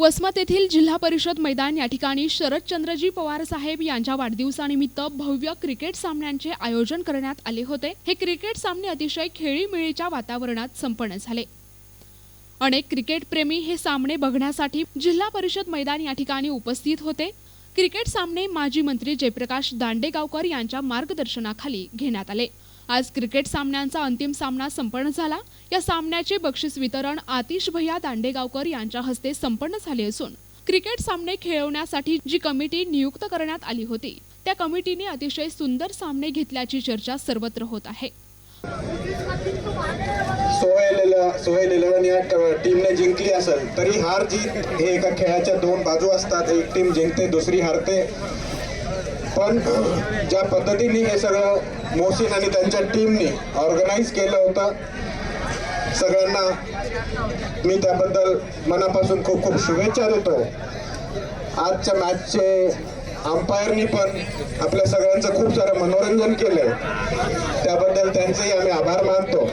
वसमत येथील जिल्हा परिषद मैदान या ठिकाणी शरदचंद्रजी पवार साहेब यांच्या वाढदिवसानिमित्त भव्य क्रिकेट सामन्यांचे आयोजन करण्यात आले होते. हे क्रिकेट सामने अतिशय खेळीमेळीच्या वातावरणात संपन्न झाले. अनेक क्रिकेट प्रेमी हे सामने बघण्यासाठी जिल्हा परिषद मैदान या ठिकाणी उपस्थित होते. क्रिकेट सामने माजी मंत्री जयप्रकाश दांडेगावकर यांच्या मार्गदर्शनाखाली घेण्यात आले. आज क्रिकेट सामन्यांचा अंतिम सामना संपन्न झाला. या सामन्याचे बक्षीस वितरण आतिश भैया दांडेगावकर यांच्या हस्ते संपन्न झाले असून क्रिकेट सामने खेळवण्यासाठी जी कमिटी नियुक्त करण्यात आली होती त्या कमिटीने अतिशय सुंदर सामने घेतल्याची चर्चा सर्वत्र होत आहे. सोहेल सोहेल या टीमने जिंकली असेल तरी हार जीत हे एका खेळाच्या दोन बाजू असतात. एक टीम जिंकते दुसरी हारते. पण ज्या पद्धतीने हे सगळं मोहसिन आणि त्यांच्या टीमने ऑर्गनाईज केलं होतं सगळ्यांना मी त्याबद्दल मनापासून खूप खूप शुभेच्छा देतो. आजच्या मॅचचे अंपायरनी पण आपल्या सगळ्यांचं खूप सारं मनोरंजन केलंय. त्याबद्दल त्यांचेही आम्ही आभार मानतो.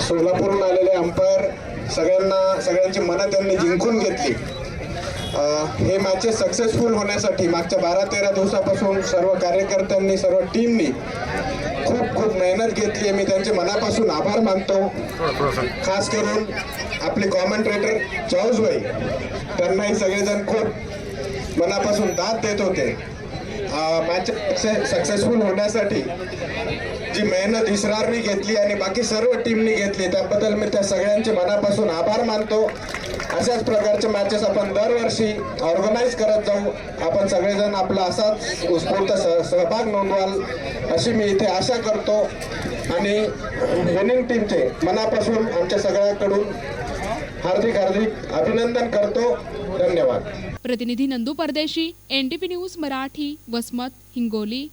सोलापूरहून आलेले अंपायर सगळ्यांना सगळ्यांची मनं त्यांनी जिंकून घेतली. हे मॅचेस सक्सेसफुल होण्यासाठी मागच्या बारा तेरा दिवसापासून सर्व कार्यकर्त्यांनी सर्व टीमनी खूप खूप मेहनत घेतली आहे. मी त्यांचे मनापासून आभार मानतो. खास करून आपले कॉमेंट्रेटर चौजबाई त्यांनाही सगळेजण खूप मनापासून दाद देत होते. मॅच सक्सेसफुल होण्यासाठी जी मेहनत इसरारनी घेतली आणि बाकी सर्व टीमनी घेतली त्याबद्दल मी त्या सगळ्यांचे मनापासून आभार मानतो. अशाच प्रकारचे मॅचेस आपण दरवर्षी ऑर्गनाईज करत जाऊ. आपण सगळेजण आपला असाच उत्स्फूर्त सहभाग नोंदवाल अशी मी इथे आशा करतो. आणि विनिंग टीमचे मनापासून आमच्या सगळ्याकडून हार्दिक हार्दिक अभिनंदन करतो. धन्यवाद. प्रतिनिधी नंदू परदेशी एनटीपी न्यूज मराठी वसमत हिंगोली.